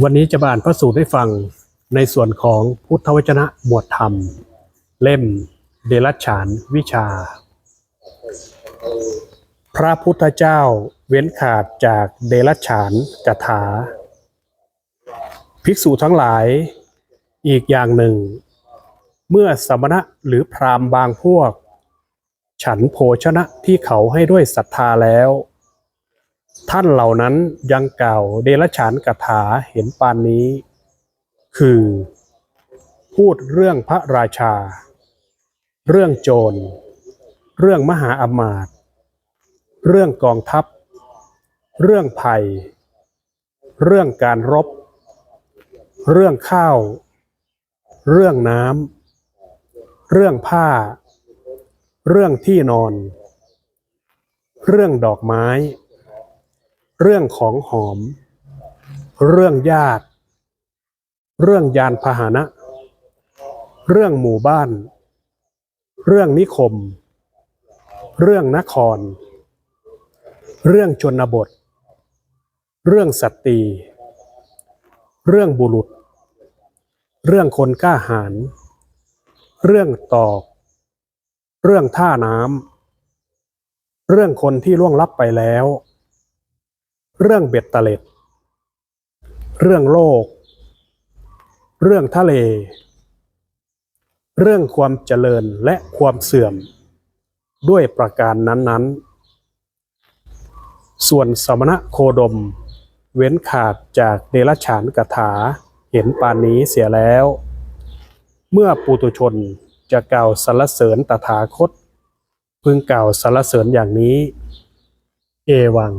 วันนี้จะมาอ่านพระสูตรให้ฟังในส่วนของพุทธวจนะหมวดธรรม เล่มเดรัจฉานวิชา พระพุทธเจ้าเว้นขาดจากเดรัจฉานกถา ภิกษุทั้งหลายอีกอย่างหนึ่ง เมื่อสมณะหรือพรามบางพวก ฉันโภชนะที่เขาให้ด้วยศรัทธาแล้ว ท่านเหล่านั้นยังกล่าวเดรัจฉานกถาเห็นปานนี้ คือ พูดเรื่องพระราชา เรื่องโจร เรื่องมหาอมาตย์เรื่องกองทัพ เรื่องภัย เรื่องการรบ เรื่องข้าว เรื่องน้ำเรื่องผ้า เรื่องที่นอน เรื่องดอกไม้ เรื่องของหอม เรื่องญาติ เรื่องยานพาหนะ เรื่องหมู่บ้าน เรื่องนิคม เรื่องนคร เรื่องชนบท เรื่องสตรี เรื่องบุรุษ เรื่องคนกล้าหาญ เรื่องตอก เรื่องท่าน้ำ เรื่องคนที่ล่วงลับไปแล้ว เรื่องเบ็ดเตล็ด เรื่องโลก เรื่องทะเล เรื่องความเจริญและความเสื่อม ด้วยประการนั้นๆ ส่วนสมณะโคดม เว้นขาดจากเดรัจฉานกถาเห็นปานนี้เสียแล้ว เมื่อปุตุชนจะกล่าวสรรเสริญตถาคต พึงกล่าวสรรเสริญอย่างนี้ เอวัง